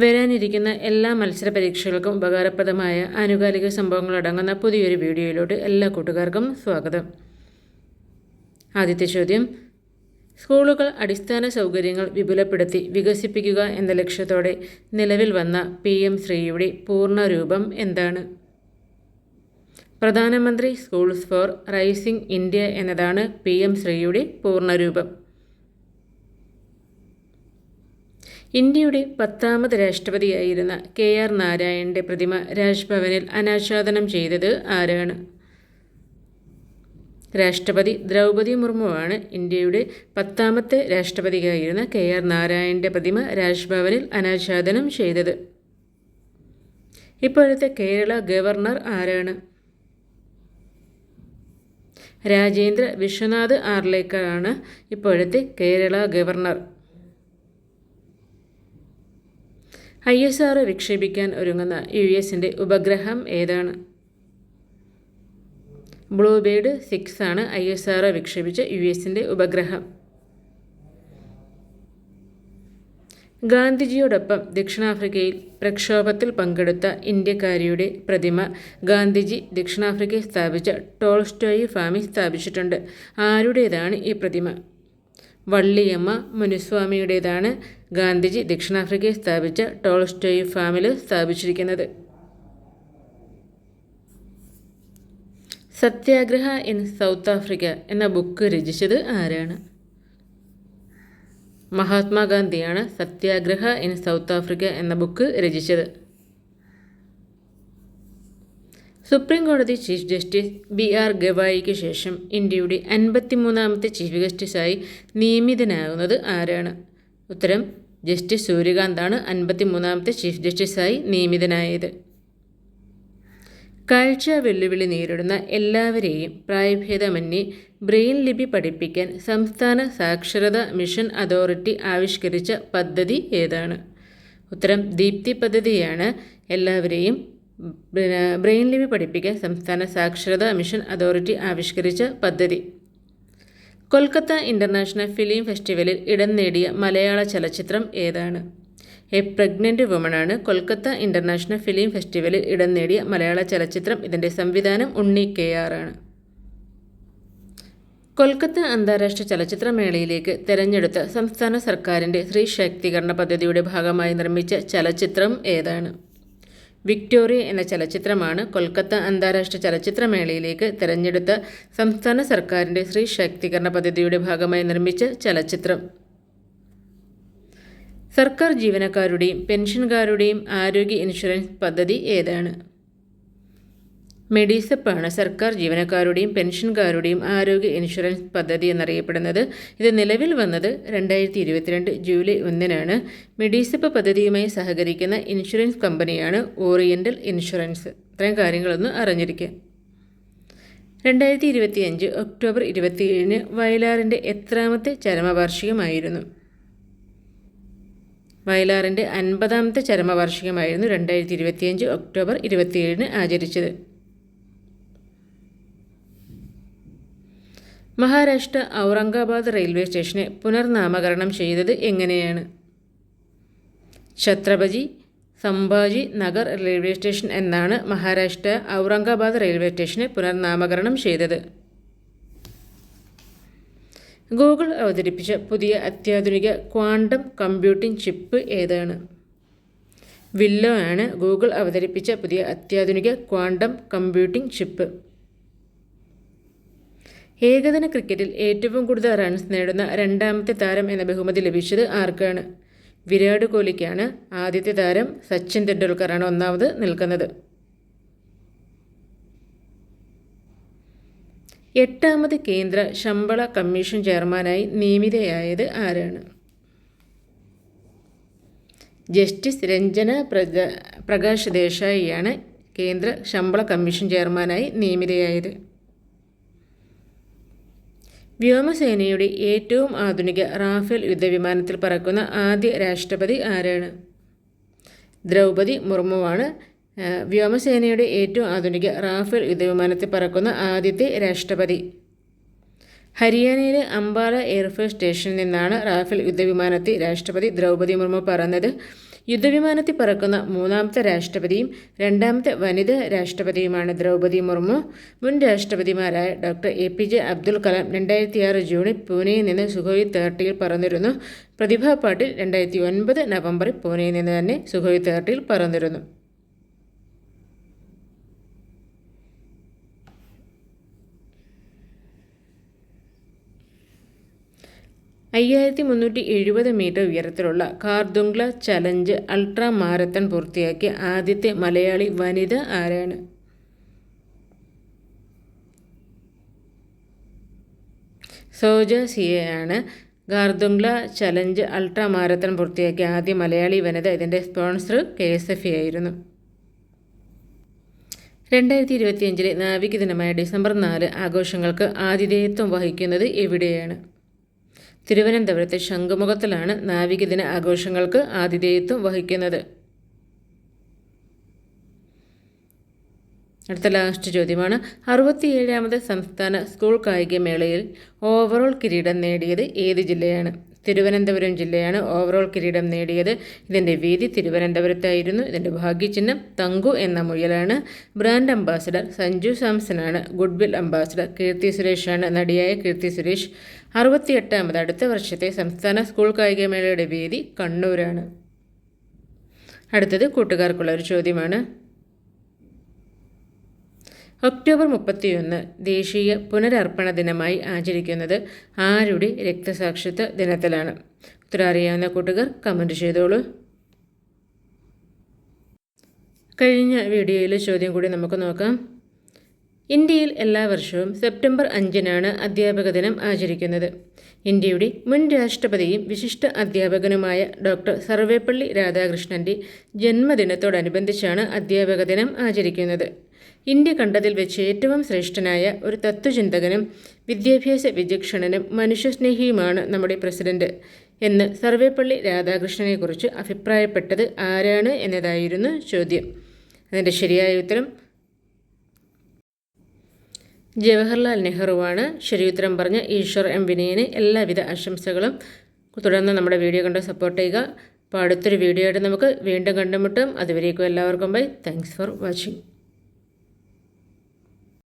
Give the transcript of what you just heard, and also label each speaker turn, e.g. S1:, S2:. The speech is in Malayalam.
S1: വരാനിരിക്കുന്ന എല്ലാ മത്സര പരീക്ഷകൾക്കും ഉപകാരപ്രദമായ ആനുകാലിക സംഭവങ്ങൾ അടങ്ങുന്ന പുതിയൊരു വീഡിയോയിലോട്ട് എല്ലാ കൂട്ടുകാർക്കും സ്വാഗതം. ആദ്യത്തെ ചോദ്യം സ്കൂളുകൾ അടിസ്ഥാന സൗകര്യങ്ങൾ വിപുലപ്പെടുത്തി വികസിപ്പിക്കുക എന്ന ലക്ഷ്യത്തോടെ നിലവിൽ വന്ന പി എം ശ്രീയുടെ പൂർണരൂപം എന്താണ്? പ്രധാനമന്ത്രി സ്കൂൾസ് ഫോർ റൈസിംഗ് ഇന്ത്യ എന്നതാണ് പി എം ശ്രീയുടെ പൂർണരൂപം. ഇന്ത്യയുടെ പത്താമത് രാഷ്ട്രപതിയായിരുന്ന കെ ആർ നാരായണന്റെ പ്രതിമ രാജ്ഭവനിൽ അനാച്ഛാദനം ചെയ്തത് ആരാണ്? രാഷ്ട്രപതി ദ്രൗപതി മുർമുവാണ് ഇന്ത്യയുടെ പത്താമത്തെ രാഷ്ട്രപതിയായിരുന്ന കെ ആർ നാരായണന്റെ പ്രതിമ രാജ്ഭവനിൽ അനാച്ഛാദനം ചെയ്തത്. ഇപ്പോഴത്തെ കേരള ഗവർണർ ആരാണ്? രാജേന്ദ്ര വിശ്വനാഥ് ആർലേക്കറാണ് ഇപ്പോഴത്തെ Kerala governor. I S R വിക്ഷേപിക്കാൻ ഒരുങ്ങുന്ന യു എസിന്റെ ഉപഗ്രഹം ഏതാണ്? ബ്ലൂബേഡ് സിക്സ് ആണ് ഐ എസ് ആർ വിക്ഷേപിച്ച യു എസിന്റെ ഉപഗ്രഹം. ഗാന്ധിജിയോടൊപ്പം ദക്ഷിണാഫ്രിക്കയിൽ പ്രക്ഷോഭത്തിൽ പങ്കെടുത്ത ഇന്ത്യക്കാരിയുടെ പ്രതിമ ഗാന്ധിജി ദക്ഷിണാഫ്രിക്കയിൽ സ്ഥാപിച്ച ടോൾസ്റ്റോയി ഫാമിൽ സ്ഥാപിച്ചിട്ടുണ്ട്. ആരുടേതാണ് ഈ പ്രതിമ? വള്ളിയമ്മ മുനുസ്വാമിയുടേതാണ് ഗാന്ധിജി ദക്ഷിണാഫ്രിക്കയിൽ സ്ഥാപിച്ച ടോൾസ്റ്റോയി ഫാമിൽ സ്ഥാപിച്ചിരിക്കുന്നത്. സത്യാഗ്രഹ ഇൻ സൗത്ത് ആഫ്രിക്ക എന്ന ബുക്ക് രചിച്ചത് ആരാണ്? മഹാത്മാഗാന്ധിയാണ് സത്യാഗ്രഹ ഇൻ സൗത്ത് ആഫ്രിക്ക എന്ന ബുക്ക് രചിച്ചത്. സുപ്രീം കോടതി ചീഫ് ജസ്റ്റിസ് ബി ആർ ഗവായിക്ക് ശേഷം ഇന്ത്യയുടെ അൻപത്തിമൂന്നാമത്തെ ചീഫ് ജസ്റ്റിസായി നിയമിതനാകുന്നത് ആരാണ്? ഉത്തരം ജസ്റ്റിസ് സൂര്യകാന്താണ് അൻപത്തിമൂന്നാമത്തെ ചീഫ് ജസ്റ്റിസായി നിയമിതനായത്. കാഴ്ച വെല്ലുവിളി നേരിടുന്ന എല്ലാവരെയും പ്രായഭേദമന്യേ ബ്രെയിൻ ലിപി പഠിപ്പിക്കാൻ സംസ്ഥാന സാക്ഷരതാ മിഷൻ അതോറിറ്റി ആവിഷ്കരിച്ച പദ്ധതി ഏതാണ്? ഉത്തരം ദീപ്തി പദ്ധതിയാണ്. എല്ലാവരെയും ബ്രെയിൻ ലിപി പഠിപ്പിക്കാൻ സംസ്ഥാന സാക്ഷരതാ മിഷൻ അതോറിറ്റി ആവിഷ്കരിച്ച പദ്ധതി. കൊൽക്കത്ത ഇന്റർനാഷണൽ ഫിലിം ഫെസ്റ്റിവലിൽ ഇടം നേടിയ മലയാള ചലച്ചിത്രം ഏതാണ്? എ പ്രഗ്നന്റ് വുമണാണ്. കൊൽക്കത്ത ഇന്റർനാഷണൽ ഫിലിം ഫെസ്റ്റിവലിൽ ഇടം നേടിയ മലയാള ചലച്ചിത്രം. ഇതിന്റെ സംവിധാനം ഉണ്ണി കെ ആറാണ് കൊൽക്കത്ത അന്താരാഷ്ട്ര ചലച്ചിത്രമേളയിലേക്ക് തെരഞ്ഞെടുത്ത സംസ്ഥാന സർക്കാരിന്റെ സ്ത്രീ ശാക്തീകരണ പദ്ധതിയുടെ ഭാഗമായി നിർമ്മിച്ച ചലച്ചിത്രം ഏതാണ്? വിക്ടോറിയ എന്ന ചലച്ചിത്രമാണ് കൊൽക്കത്ത അന്താരാഷ്ട്ര ചലച്ചിത്രമേളയിലേക്ക് തെരഞ്ഞെടുത്ത സംസ്ഥാന സർക്കാരിന്റെ സ്ത്രീ ശാക്തീകരണ പദ്ധതിയുടെ ഭാഗമായി നിർമ്മിച്ച ചലച്ചിത്രം. സർക്കാർ ജീവനക്കാരുടെയും പെൻഷൻകാരുടെയും ആരോഗ്യ ഇൻഷുറൻസ് പദ്ധതി ഏതാണ്? മെഡിസപ്പാണ് സർക്കാർ ജീവനക്കാരുടെയും പെൻഷൻകാരുടെയും ആരോഗ്യ ഇൻഷുറൻസ് പദ്ധതി എന്നറിയപ്പെടുന്നത്. ഇത് നിലവിൽ വന്നത് രണ്ടായിരത്തി ഇരുപത്തിരണ്ട് ജൂലൈ ഒന്നിനാണ്. മെഡിസെപ്പ് പദ്ധതിയുമായി സഹകരിക്കുന്ന ഇൻഷുറൻസ് കമ്പനിയാണ് ഓറിയന്റൽ ഇൻഷുറൻസ്. ഇത്രയും കാര്യങ്ങളൊന്ന് അറിഞ്ഞിരിക്കുക. രണ്ടായിരത്തി ഇരുപത്തിയഞ്ച് ഒക്ടോബർ ഇരുപത്തിയേഴിന് വയലാറിന്റെ എത്രാമത്തെ ചരമവാർഷികമായിരുന്നു. വയലാറിന്റെ അൻപതാമത്തെ ചരമവാർഷികമായിരുന്നു രണ്ടായിരത്തി ഇരുപത്തിയഞ്ച് ഒക്ടോബർ ഇരുപത്തിയേഴിന് ആചരിച്ചത്. മഹാരാഷ്ട്ര ഔറംഗാബാദ് റെയിൽവേ സ്റ്റേഷനെ പുനർനാമകരണം ചെയ്തത് എങ്ങനെയാണ്? ഛത്രപതി സംഭാജി നഗർ റെയിൽവേ സ്റ്റേഷൻ എന്നാണ് മഹാരാഷ്ട്ര ഔറംഗാബാദ് റെയിൽവേ സ്റ്റേഷനെ പുനർനാമകരണം ചെയ്തത്. ഗൂഗിൾ അവതരിപ്പിച്ച പുതിയ അത്യാധുനിക ക്വാണ്ടം കമ്പ്യൂട്ടിംഗ് ചിപ്പ് ഏതാണ്? വില്ലോ ആണ് ഗൂഗിൾ അവതരിപ്പിച്ച പുതിയ അത്യാധുനിക ക്വാണ്ടം കമ്പ്യൂട്ടിംഗ് ചിപ്പ്. ഏകദിന ക്രിക്കറ്റിൽ ഏറ്റവും കൂടുതൽ റൺസ് നേടുന്ന രണ്ടാമത്തെ താരം എന്ന ബഹുമതി ലഭിച്ചത് ആർക്കാണ്? വിരാട് കോഹ്ലിക്കാണ് ആദ്യത്തെ താരം സച്ചിൻ തെണ്ടുൽക്കറാണ് ഒന്നാമത് നിൽക്കുന്നത്. എട്ടാമത് കേന്ദ്ര ശമ്പള കമ്മീഷൻ ചെയർമാനായി നിയമിതയായത് ആരാണ്? ജസ്റ്റിസ് രഞ്ജന പ്രകാശ് ദേശായിയാണ് കേന്ദ്ര ശമ്പള കമ്മീഷൻ ചെയർമാനായി നിയമിതയായത്. വ്യോമസേനയുടെ ഏറ്റവും ആധുനിക റാഫേൽ യുദ്ധവിമാനത്തിൽ പറക്കുന്ന ആദ്യ രാഷ്ട്രപതി ആരാണ്? ദ്രൗപതി മുർമുവാണ്. വ്യോമസേനയുടെ ഏറ്റവും ആധുനിക റാഫേൽ യുദ്ധവിമാനത്തിൽ പറക്കുന്ന ആദ്യത്തെ രാഷ്ട്രപതി. ഹരിയാനയിലെ അംബാല എയർഫോഴ്സ് സ്റ്റേഷനിൽ നിന്നാണ് റാഫേൽ യുദ്ധവിമാനത്തെ രാഷ്ട്രപതി ദ്രൗപതി മുർമു പറന്നത് യുദ്ധവിമാനത്തിൽ പറക്കുന്ന മൂന്നാമത്തെ രാഷ്ട്രപതിയും രണ്ടാമത്തെ വനിതാ രാഷ്ട്രപതിയുമാണ് ദ്രൗപദി മുർമു. മുൻ രാഷ്ട്രപതിമാരായ doctor A P J Abdul Kalam രണ്ടായിരത്തി ആറ് ജൂണിൽ പൂനെയിൽ നിന്ന് സുഖോയ് തേർട്ടിയിൽ പറന്നിരുന്നു. പ്രതിഭ പാട്ടിൽ രണ്ടായിരത്തി ഒൻപത് നവംബറിൽ പൂനെയിൽ നിന്ന് തന്നെ സുഖോയ് തേർട്ടിയിൽ പറന്നിരുന്നു. അയ്യായിരത്തി മുന്നൂറ്റി എഴുപത് മീറ്റർ ഉയരത്തിലുള്ള കാർദുംഗ്ല ചലഞ്ച് അൾട്രാ മാരത്തൺ പൂർത്തിയാക്കിയ ആദ്യത്തെ മലയാളി വനിത ആരാണ്? സോജ സിയയാണ് ഗാർദുംഗ്ല ചലഞ്ച് അൾട്രാ മാരത്തൺ പൂർത്തിയാക്കിയ ആദ്യ മലയാളി വനിത ഇതിന്റെ സ്പോൺസർ കെ എസ് എഫ് ആയിരുന്നു. രണ്ടായിരത്തി ഇരുപത്തിയഞ്ചിലെ നാവിക ദിനമായ ഡിസംബർ നാല് ആഘോഷങ്ങൾക്ക് ആതിഥേയത്വം വഹിക്കുന്നത് എവിടെയാണ്? തിരുവനന്തപുരത്തെ ശംഖുമുഖത്തിലാണ് നാവികദിന ആഘോഷങ്ങൾക്ക് ആതിഥേയത്വം വഹിക്കുന്നത്. അടുത്ത ലാസ്റ്റ് ചോദ്യമാണ്. അറുപത്തിയേഴാമത് സംസ്ഥാന സ്കൂൾ കായികമേളയിൽ ഓവറോൾ കിരീടം നേടിയത് ഏത് ജില്ലയാണ്? തിരുവനന്തപുരം ജില്ലയാണ് ഓവറോൾ കിരീടം നേടിയത്. ഇതിന്റെ വീതി തിരുവനന്തപുരത്തായിരുന്നു. ഇതിന്റെ ഭാഗ്യചിഹ്നം തങ്കു എന്ന മുയലാണ്. ബ്രാൻഡ് അംബാസഡർ സഞ്ജു സാംസനാണ് ഗുഡ്വിൽ അംബാസഡർ കീർത്തി സുരേഷാണ് നടിയായ കീർത്തി സുരേഷ്. അറുപത്തിയെട്ടാമത് അടുത്ത വർഷത്തെ സംസ്ഥാന സ്കൂൾ കായികമേളയുടെ വേദി കണ്ണൂരാണ്. അടുത്തത് കൂട്ടുകാർക്കുള്ള ഒരു ചോദ്യമാണ്. ഒക്ടോബർ മുപ്പത്തിയൊന്ന് ദേശീയ പുനരർപ്പണ ദിനമായി ആചരിക്കുന്നത് ആരുടെ രക്തസാക്ഷിത്വ ദിനത്തിലാണ്? ഉത്തരം അറിയാവുന്ന കൂട്ടുകാർ കമന്റ് ചെയ്തോളൂ. കഴിഞ്ഞ വീഡിയോയിലെ ചോദ്യം കൂടി നമുക്ക് നോക്കാം. ഇന്ത്യയിൽ എല്ലാ വർഷവും സെപ്റ്റംബർ അഞ്ചിനാണ് അധ്യാപക ദിനം ആചരിക്കുന്നത്. ഇന്ത്യയുടെ മുൻ രാഷ്ട്രപതിയും വിശിഷ്ട അധ്യാപകനുമായ ഡോക്ടർ സർവേപ്പള്ളി രാധാകൃഷ്ണന്റെ ജന്മദിനത്തോടനുബന്ധിച്ചാണ് അധ്യാപക ദിനം ആചരിക്കുന്നത്. ഇന്ത്യ കണ്ടതിൽ വെച്ച് ഏറ്റവും ശ്രേഷ്ഠനായ ഒരു തത്വചിന്തകനും വിദ്യാഭ്യാസ വിചക്ഷണനും മനുഷ്യസ്നേഹിയുമാണ് നമ്മുടെ പ്രസിഡന്റ് എന്ന് സർവേപ്പള്ളി രാധാകൃഷ്ണനെക്കുറിച്ച് അഭിപ്രായപ്പെട്ടത് ആരാണ് എന്നതായിരുന്നു ചോദ്യം. അതിന്റെ ശരിയായ ഉത്തരം ജവഹർലാൽ നെഹ്റുവാണ്. ശരിയുത്തരം പറഞ്ഞ ഈശ്വർ എം വിനയന് എല്ലാവിധ ആശംസകളും. തുടർന്ന് നമ്മുടെ വീഡിയോ കണ്ട് സപ്പോർട്ട് ചെയ്യുക. അപ്പോൾ അടുത്തൊരു വീഡിയോ ആയിട്ട് നമുക്ക് വീണ്ടും കണ്ടുമുട്ടും. അതുവരേക്കും എല്ലാവർക്കും ബൈ. Thanks for watching